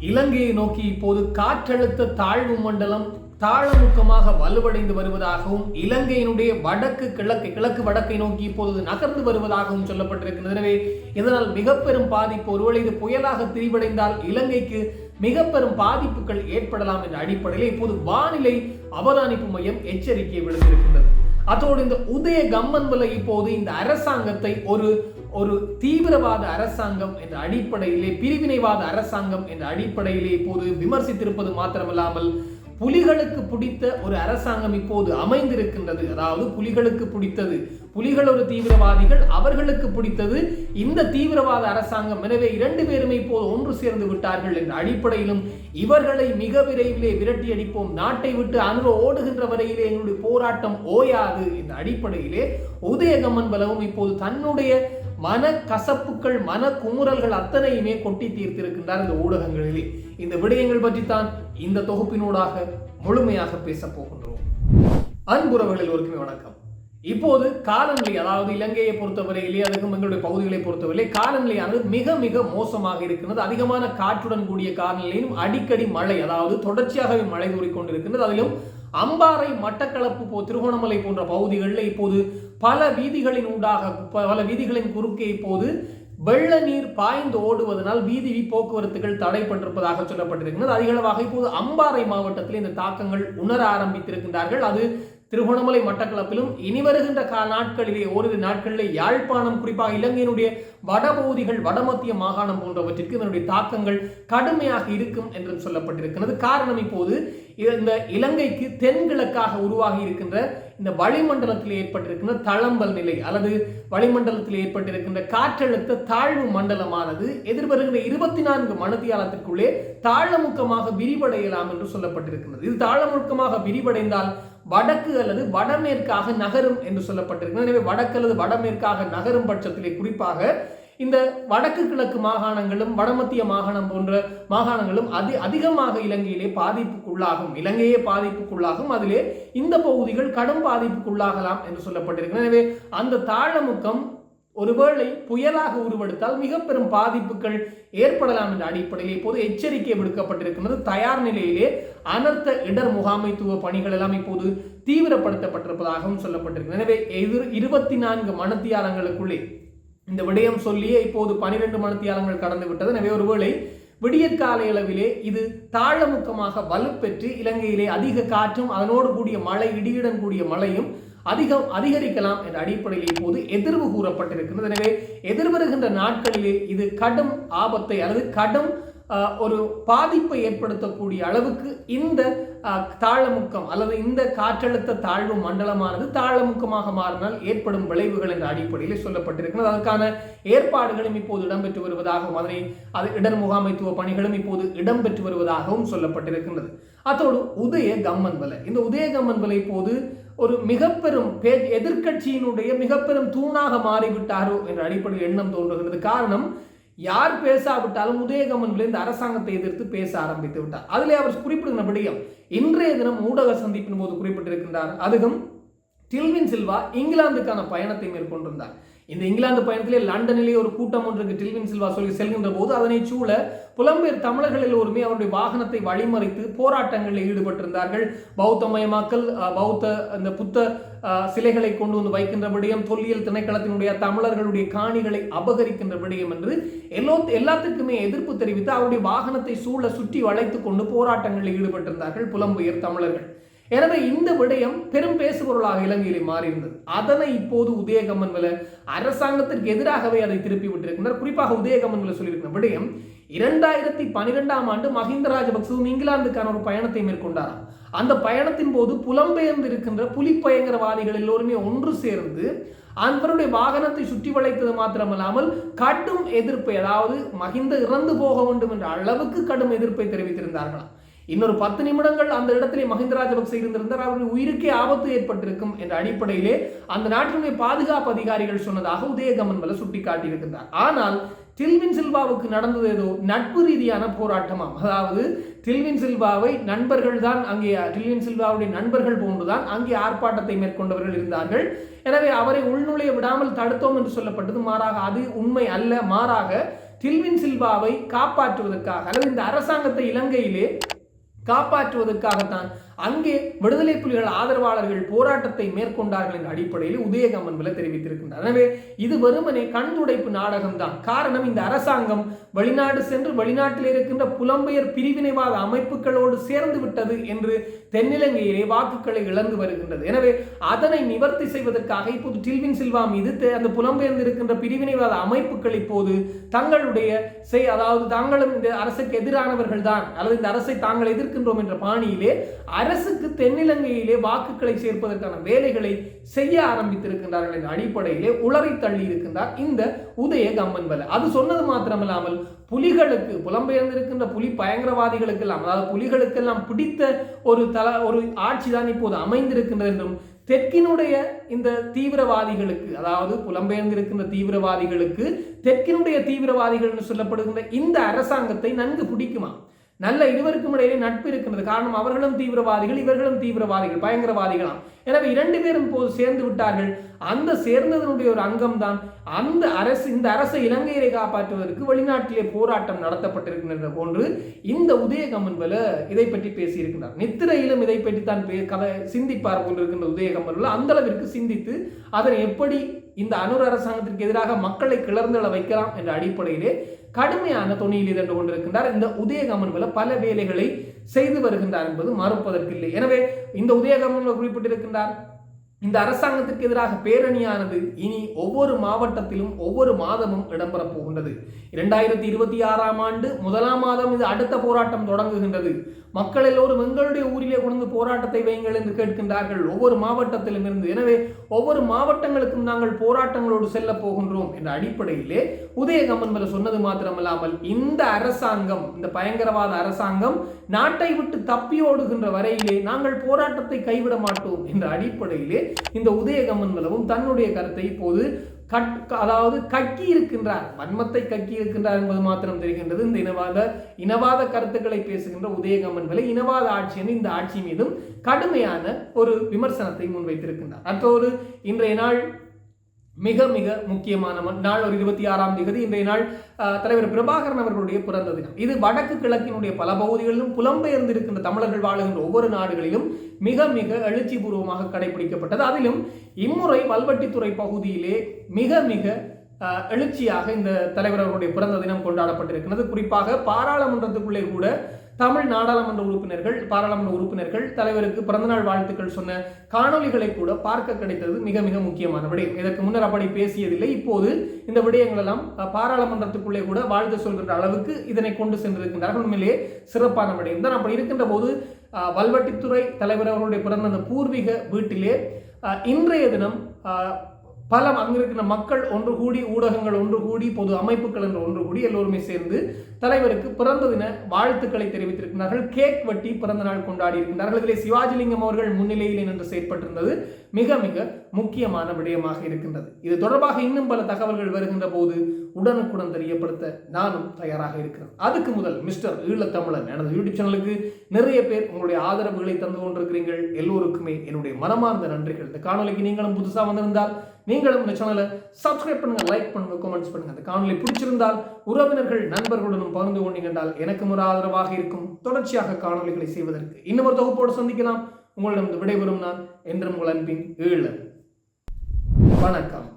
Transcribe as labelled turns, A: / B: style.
A: இலங்கையை நோக்கி இப்போது காற்றழுத்த தாழ்வு மண்டலம் தாழமுக்கமாக வலுவடைந்து வருவதாகவும் இலங்கையினுடைய வடக்கு கிழக்கு கிழக்கு வடக்கை நோக்கி இப்போது நகர்ந்து வருவதாகவும் சொல்லப்பட்டிருக்கிறது எனவே இதனால் மிக பெரும் பாதிப்பு ஒருவேளை இது புயலாக திரிவடைந்தால் இலங்கைக்கு மிக பெரும் பாதிப்புகள் ஏற்படலாம் என்ற அடிப்படையில் இப்போது வானிலை அவதானிப்பு மையம் எச்சரிக்கை விடுத்திருக்கின்றது. அதோடு இந்த உதய கம்மன்வல இப்போது இந்த அரசாங்கத்தை ஒரு ஒரு தீவிரவாத அரசாங்கம் என்ற அடிப்படையிலே பிரிவினைவாத அரசாங்கம் என்ற அடிப்படையிலே இப்போது விமர்சித்திருப்பது மாத்திரமல்லாமல் புலிகளுக்கு பிடித்த ஒரு அரசாங்கம் இப்போது அமைந்திருக்கின்றது. அதாவது புலிகளுக்கு பிடித்தது. புலிகள் ஒரு தீவிரவாதிகள் அவர்களுக்கு பிடித்தது. இந்த தீவிரவாத அரசாங்கம். எனவே இரண்டு பேருமே இப்போது ஒன்று சேர்ந்து விட்டார்கள் என்ற அடிப்படையிலும் இவர்களை மிக விரைவிலே விரட்டி அடிப்போம். நாட்டை விட்டு அன்று ஓடுகின்ற வரையிலே எங்களுடைய போராட்டம் ஓயாது என்ற அடிப்படையிலே உதயகமன் பலவும் இப்போது தன்னுடைய மன கசப்புகள் மன குமுறல்கள் அத்தனையுமே கொட்டி தீர்த்திருக்கின்றார் இந்த ஊடகங்களிலே. இந்த விடயங்கள் பற்றித்தான் இந்த தொகுப்பினூடாக முழுமையாக பேசப் போகின்றோம். அன்புறவர்கள் ஒருக்குமே வணக்கம். இப்போது காலநிலை அதாவது இலங்கையை பொறுத்தவரையிலே அதுக்கும் எங்களுடைய பகுதிகளை பொறுத்தவரையிலே காலநிலையானது மிக மிக மோசமாக இருக்கிறது அதிகமான காற்றுடன் கூடிய காலநிலையும் அடிக்கடி மழை அதாவது தொடர்ச்சியாகவே மழை கூறிக்கொண்டிருக்கின்றது அதிலும் அம்பாறை மட்டக்களப்பு போ திருகோணமலை போன்ற பகுதிகளில் இப்போது பல வீதிகளின் ஊடாக ப- பல வீதிகளின் குறுக்கே இப்போது வெள்ள நீர் பாய்ந்து ஓடுவதனால் வீதி போக்குவரத்துகள் தடைப்பட்டிருப்பதாக சொல்லப்பட்டிருக்கிறது. அதிகளவாக இப்போது அம்பாறை மாவட்டத்தில் இந்த தாக்கங்கள் உணர ஆரம்பித்திருக்கின்றார்கள். அது திருகோணமலை மட்டக்களப்பிலும் இனி வருகின்ற கா நாட்களிலே ஓரிரு நாட்களிலே யாழ்ப்பாணம் குறிப்பாக இலங்கையினுடைய வடபகுதிகள் வடமத்திய மாகாணம் போன்றவற்றிற்கு இதனுடைய தாக்கங்கள் கடுமையாக இருக்கும் என்றும் சொல்லப்பட்டிருக்கிறது. காரணம் இப்போது இந்த இலங்கைக்கு தென்கிழக்காக உருவாகி இருக்கின்ற இந்த வளிமண்டலத்தில் ஏற்பட்டிருக்கின்ற தளம்பல் நிலை அல்லது வளிமண்டலத்தில் ஏற்பட்டிருக்கின்ற காற்றழுத்த தாழ்வு மண்டலமானது எதிர்வருகின்ற இருபத்தி நான்கு மணத்தியாலத்திற்குள்ளே தாழமுக்கமாக விரிவடையலாம் என்று சொல்லப்பட்டிருக்கிறது இது தாழமுக்கமாக விரிவடைந்தால் வடக்கு அல்லது வடமேற்காக நகரும் என்று சொல்லப்பட்டிருக்கிறது எனவே வடக்கு அல்லது வடமேற்காக நகரும் பட்சத்திலே குறிப்பாக இந்த வடக்கு கிழக்கு மாகாணங்களும் வடமத்திய மாகாணம் போன்ற மாகாணங்களும் அதி அதிகமாக இலங்கையிலே பாதிப்புக்குள்ளாகும். இலங்கையே பாதிப்புக்குள்ளாகும். அதிலே இந்த பகுதிகள் கடும் பாதிப்புக்குள்ளாகலாம் என்று சொல்லப்பட்டிருக்கிறது. எனவே அந்த தாழமுக்கம் ஒருவேளை புயலாக உருவெடுத்தால் மிக பெரும் பாதிப்புகள் ஏற்படலாம் என்ற அடிப்படையில் இப்போது எச்சரிக்கை விடுக்கப்பட்டிருக்கிறது தயார் நிலையிலே அனர்த்த இடர் முகாமைத்துவ பணிகள் எல்லாம் இப்போது தீவிரப்படுத்தப்பட்டிருப்பதாகவும் சொல்லப்பட்டிருக்கிறது. எனவே எதிர் இருபத்தி நான்கு மணத்தியாரங்களுக்குள்ளே இந்த விடயம் சொல்லியே இப்போது பனிரெண்டு மணித்தியாலங்கள் கடந்து விட்டது. எனவே ஒருவேளை விடியற்கால அளவிலே இது தாழமுக்கமாக வலுப்பெற்று இலங்கையிலே அதிக காற்றும் அதனோடு கூடிய மழை இடியுடன் கூடிய மழையும் அதிகம் அதிகரிக்கலாம் என்ற அடிப்படையில் இப்போது எதிர்வு கூறப்பட்டிருக்கிறது எனவே எதிர்வருகின்ற நாட்களிலே இது கடும் ஆபத்தை அல்லது கடும் ஒரு பாதிப்பை ஏற்படுத்தக்கூடிய அளவுக்கு இந்த தாழமுக்கம் அல்லது இந்த காற்றழுத்த தாழ்வு மண்டலமானது தாழமுக்கமாக மாறினால் ஏற்படும் விளைவுகள் என்ற அடிப்படையில் சொல்லப்பட்டிருக்கிறது. அதற்கான ஏற்பாடுகளும் இப்போது இடம்பெற்று வருவதாகவும் அதனை அது இடர் முகாமைத்துவ பணிகளும் இப்போது இடம்பெற்று வருவதாகவும் சொல்லப்பட்டிருக்கின்றது. அதோடு உதய கம்மன் வலை. இந்த உதய கம்மன் வலை போது ஒரு மிகப்பெரும் பே எதிர்க்கட்சியினுடைய மிக பெரும் தூணாக மாறிவிட்டாரோ என்ற அடிப்படையில் எண்ணம் தோன்றுகிறது காரணம் யார் பேசாவிட்டாலும் உதயகமன் அரசாங்கத்தை எதிர்த்து பேச ஆரம்பித்து விட்டார். அதில் அவர் குறிப்பிடுகிற விடயம் இன்றைய தினம் ஊடக சந்திப்பின் போது குறிப்பிட்டிருக்கின்றார் அதுவும் டில்வின் சில்வா இங்கிலாந்துக்கான பயணத்தை மேற்கொண்டிருந்தார். இந்த இங்கிலாந்து பயணத்திலே லண்டனிலே ஒரு கூட்டம் ஒன்றுக்கு டில்வின் சில்வா சொல்லி செல்கின்ற போது அதனை சூழ புலம்பெயர் தமிழர்கள் எல்லோருமே அவருடைய வாகனத்தை வழிமறித்து போராட்டங்களில் ஈடுபட்டிருந்தார்கள். பௌத்தமயமாக்கல் மயமாக்கல் பௌத்த அந்த புத்த சிலைகளை கொண்டு வந்து வைக்கின்ற விடயம் தொல்லியல் திணைக்களத்தினுடைய தமிழர்களுடைய காணிகளை அபகரிக்கின்ற விடயம் என்று எல்லோ எல்லாத்துக்குமே எதிர்ப்பு தெரிவித்து அவருடைய வாகனத்தை சூழ சுற்றி வளைத்து கொண்டு போராட்டங்களில் ஈடுபட்டிருந்தார்கள் புலம்பெயர் தமிழர்கள். எனவே இந்த விடயம் பெரும் பேசுபொருளாக இலங்கையிலே மாறியிருந்தது. அதனை இப்போது உதயகம்மன் வில அரசாங்கத்திற்கு எதிராகவே அதை திருப்பி விட்டிருக்கின்றனர் குறிப்பாக உதயகம்மன் வில சொல்லியிருக்கிற விடயம் இரண்டாயிரத்தி பனிரெண்டாம் ஆண்டு மஹிந்த ராஜபக்சவும் இங்கிலாந்துக்கான ஒரு பயணத்தை மேற்கொண்டாராம் அந்த பயணத்தின் போது புலம்பெயர்ந்து இருக்கின்ற புலிப்பயங்கரவாதிகள் எல்லோருமே ஒன்று சேர்ந்து அவருடைய வாகனத்தை சுற்றி வளைத்தது மாத்திரமல்லாமல் கடும் எதிர்ப்பை அதாவது மகிந்த இறந்து போக வேண்டும் என்ற அளவுக்கு கடும் எதிர்ப்பை தெரிவித்திருந்தார்களாம். இன்னொரு பத்து நிமிடங்கள் அந்த இடத்திலே மஹிந்த ராஜபக்சே இருந்திருந்தார். அவருடைய உயிருக்கே ஆபத்து ஏற்பட்டிருக்கும் என்ற அடிப்படையிலே அந்த நாட்டினுடைய பாதுகாப்பு அதிகாரிகள் சொன்னதாக உதயகமன் வல சுட்டிக்காட்டியிருக்கின்றார். ஆனால் தில்வின் சில்வாவுக்கு நடந்தது ஏதோ நட்பு ரீதியான போராட்டமாம். அதாவது தில்வின் சில்வாவை நண்பர்கள் தான் அங்கே டில்வின் சில்வாவுடைய நண்பர்கள் போன்றுதான் அங்கே ஆர்ப்பாட்டத்தை மேற்கொண்டவர்கள் இருந்தார்கள். எனவே அவரை உள்நுழைய விடாமல் தடுத்தோம் என்று சொல்லப்பட்டது மாறாக அது உண்மை அல்ல. மாறாக டில்வின் சில்வாவை காப்பாற்றுவதற்காக அல்லது இந்த அரசாங்கத்தை இலங்கையிலே காப்பாற்றுவதற்காகத்தான் அங்கே விடுதலை புலிகள் ஆதரவாளர்கள் போராட்டத்தை மேற்கொண்டார்கள் என்ற அடிப்படையில் உதயகமன் வில தெரிவித்திருக்கின்றார். எனவே இது வெறுமனே கண்துடைப்பு நாடகம்தான். காரணம் இந்த அரசாங்கம் வெளிநாடு சென்று வெளிநாட்டில் இருக்கின்ற புலம்பெயர் பிரிவினைவாத அமைப்புகளோடு சேர்ந்து விட்டது என்று தென்னிலங்கையிலே வாக்குகளை இழந்து வருகின்றது. எனவே அதனை நிவர்த்தி செய்வதற்காக இப்போது டில்வின் சில்வா மீது தெ- அந்த புலம்பெயர்ந்து இருக்கின்ற பிரிவினைவாத அமைப்புகள் இப்போது தங்களுடைய செய் அதாவது தாங்களும் இந்த அரசுக்கு எதிரானவர்கள் தான் அல்லது இந்த அரசை தாங்கள் எதிர்க்கின்றோம் என்ற பாணியிலே அரசுக்கு தென்னிலங்கையிலே வாக்குகளை சேர்ப்பதற்கான வேலைகளை செய்ய ஆரம்பித்திருக்கின்றார்கள் என்ற அடிப்படையிலே உளறி தள்ளி இருக்கின்றார் இந்த உதய கம்மன்பல அது சொன்னது மாத்திரமல்லாமல் புலிகளுக்கு புலம்பெயர்ந்திருக்கின்ற புலி பயங்கரவாதிகளுக்கெல்லாம் அதாவது புலிகளுக்கெல்லாம் பிடித்த ஒரு தல ஒரு ஆட்சி தான் இப்போது அமைந்திருக்கின்றது என்றும் தெற்கினுடைய இந்த தீவிரவாதிகளுக்கு அதாவது புலம்பெயர்ந்திருக்கின்ற தீவிரவாதிகளுக்கு தெற்கினுடைய தீவிரவாதிகள் என்று சொல்லப்படுகின்ற இந்த அரசாங்கத்தை நன்கு பிடிக்குமா? நல்ல இருவருக்கும் இடையிலே நட்பு இருக்கின்றது. காரணம் அவர்களும் தீவிரவாதிகள் இவர்களும் தீவிரவாதிகள் பயங்கரவாதிகளாம். எனவே இரண்டு பேரும் போது சேர்ந்து விட்டார்கள். அந்த சேர்ந்ததனுடைய ஒரு அங்கம் தான் அந்த அரசு இந்த அரசை இலங்கையிலே காப்பாற்றுவதற்கு வெளிநாட்டிலே போராட்டம் நடத்தப்பட்டிருக்கின்ற போன்று இந்த உதயகமன்பல இதை பற்றி பேசியிருக்கின்றார். நித்திரையிலும் இதை பற்றி தான் பே- கதை சிந்திப்பார் போன்றிருக்கின்ற உதயகம்மன் அந்த அளவிற்கு சிந்தித்து அதனை எப்படி இந்த அனுர் அரசாங்கத்திற்கு எதிராக மக்களை கிளர்ந்தெழ வைக்கலாம் என்ற அடிப்படையிலே கடுமையான தொனியில் இதன்று கொண்டிருக்கின்றார் இந்த உதயகமன் மேல பல வேலைகளை செய்து வருகின்றார் என்பது மறுப்பதற்கில்லை. எனவே இந்த உதயகமன் குறிப்பிட்டிருக்கின்றார் இந்த அரசாங்கத்திற்கு எதிராக பேரணியானது இனி ஒவ்வொரு மாவட்டத்திலும் ஒவ்வொரு மாதமும் இடம்பெறப் போகின்றது. இரண்டாயிரத்தி இருபத்தி ஆறாம் ஆண்டு முதலாம் மாதம் இது அடுத்த போராட்டம் தொடங்குகின்றது. மக்கள் எல்லோரும் எங்களுடைய ஊரிலே கொண்டு போராட்டத்தை வையுங்கள் என்று கேட்கின்றார்கள். ஒவ்வொரு மாவட்டத்திலும் இருந்து எனவே ஒவ்வொரு மாவட்டங்களுக்கும் நாங்கள் போராட்டங்களோடு செல்ல போகின்றோம் என்ற அடிப்படையிலே உதயகமன்பல சொன்னது மாத்திரமல்லாமல் இந்த அரசாங்கம் இந்த பயங்கரவாத அரசாங்கம் நாட்டை விட்டு தப்பி ஓடுகின்ற வரையிலே நாங்கள் போராட்டத்தை கைவிட மாட்டோம் என்ற அடிப்படையிலே இந்த உதயகமன்பலவும் தன்னுடைய கருத்தை இப்போது கட் அதாவது கக்கி இருக்கின்றார் வன்மத்தை கக்கி இருக்கின்றார் என்பது மாத்திரம் தெரிகின்றது. இந்த இனவாத இனவாத கருத்துக்களை பேசுகின்ற உதயகமன் விலை இனவாத ஆட்சி இந்த ஆட்சி மீதும் கடுமையான ஒரு விமர்சனத்தை முன்வைத்திருக்கின்றார். மற்றொரு இன்றைய நாள் மிக மிக முக்கியமான நாள் ஒரு இருபத்தி ஆறாம் தேதி. இன்றைய நாள் தலைவர் பிரபாகரன் அவர்களுடைய பிறந்த தினம். இது வடக்கு கிழக்கினுடைய பல பகுதிகளிலும் புலம்பெயர்ந்திருக்கின்ற தமிழர்கள் வாழுகின்ற ஒவ்வொரு நாடுகளிலும் மிக மிக எழுச்சி பூர்வமாக கடைபிடிக்கப்பட்டது. அதிலும் இம்முறை வல்வட்டித்துறை பகுதியிலே மிக மிக எழுச்சியாக இந்த தலைவர் அவருடைய பிறந்த தினம் கொண்டாடப்பட்டிருக்கிறது. குறிப்பாக பாராளுமன்றத்துக்குள்ளே கூட தமிழ் நாடாளுமன்ற உறுப்பினர்கள் பாராளுமன்ற உறுப்பினர்கள் தலைவருக்கு பிறந்தநாள் வாழ்த்துக்கள் சொன்ன காணொளிகளை கூட பார்க்க கிடைத்தது மிக மிக முக்கியமான விடயம். இதற்கு முன்னர் அப்படி பேசியதில்லை. இப்போது இந்த விடயங்கள் எல்லாம் பாராளுமன்றத்துக்குள்ளே கூட வாழ்த்து சொல்கின்ற அளவுக்கு இதனை கொண்டு சென்றிருக்கின்றார்கள். உண்மையிலேயே சிறப்பான விடயம் தான். அப்படி இருக்கின்ற போது வல்வட்டித்துறை தலைவர் அவர்களுடைய பிறந்த அந்த பூர்வீக வீட்டிலே இன்றைய தினம் அஹ், பல அங்கிருக்கிற மக்கள் ஒன்று கூடி ஊடகங்கள் ஒன்று கூடி பொது அமைப்புகள் என்று ஒன்று கூடி எல்லோருமே சேர்ந்து தலைவருக்கு பிறந்த தின வாழ்த்துக்களை தெரிவித்திருக்கிறார்கள். கேக் வெட்டி பிறந்த நாள் கொண்டாடி இருக்கின்றார்கள். இதிலே சிவாஜிலிங்கம் அவர்கள் முன்னிலையில் நின்று செயற்பட்டிருந்தது மிக மிக முக்கியமான விடயமாக இருக்கின்றது. இது தொடர்பாக இன்னும் பல தகவல்கள் வருகின்ற போது உடனுக்குடன் தெரியப்படுத்த நானும் தயாராக இருக்கிறேன். அதுக்கு முதல் மிஸ்டர் ஈழத்தமிழன் எனது யூடியூப் சேனலுக்கு நிறைய பேர் உங்களுடைய ஆதரவுகளை தந்து கொண்டிருக்கிறீர்கள். எல்லோருக்குமே என்னுடைய மனமார்ந்த நன்றிகள். இந்த காணொலிக்கு நீங்களும் புதுசாக வந்திருந்தால் நீங்களும் இந்த சேனலை சப்ஸ்கிரைப் பண்ணுங்கள் லைக் பண்ணுங்கள் கமெண்ட்ஸ் பண்ணுங்கள் அந்த காணொலி பிடிச்சிருந்தால் உறவினர்கள் நண்பர்களுடன் பகிர்ந்து கொண்டீங்க என்றால் எனக்கும் ஒரு ஆதரவாக இருக்கும். தொடர்ச்சியாக காணொலிகளை செய்வதற்கு இன்னும் ஒரு தொகுப்போடு சந்திக்கலாம். உங்களிடம் விடைபெறும் நான் என்றும் உங்கள் அன்பின் ஈழன். வணக்கம்.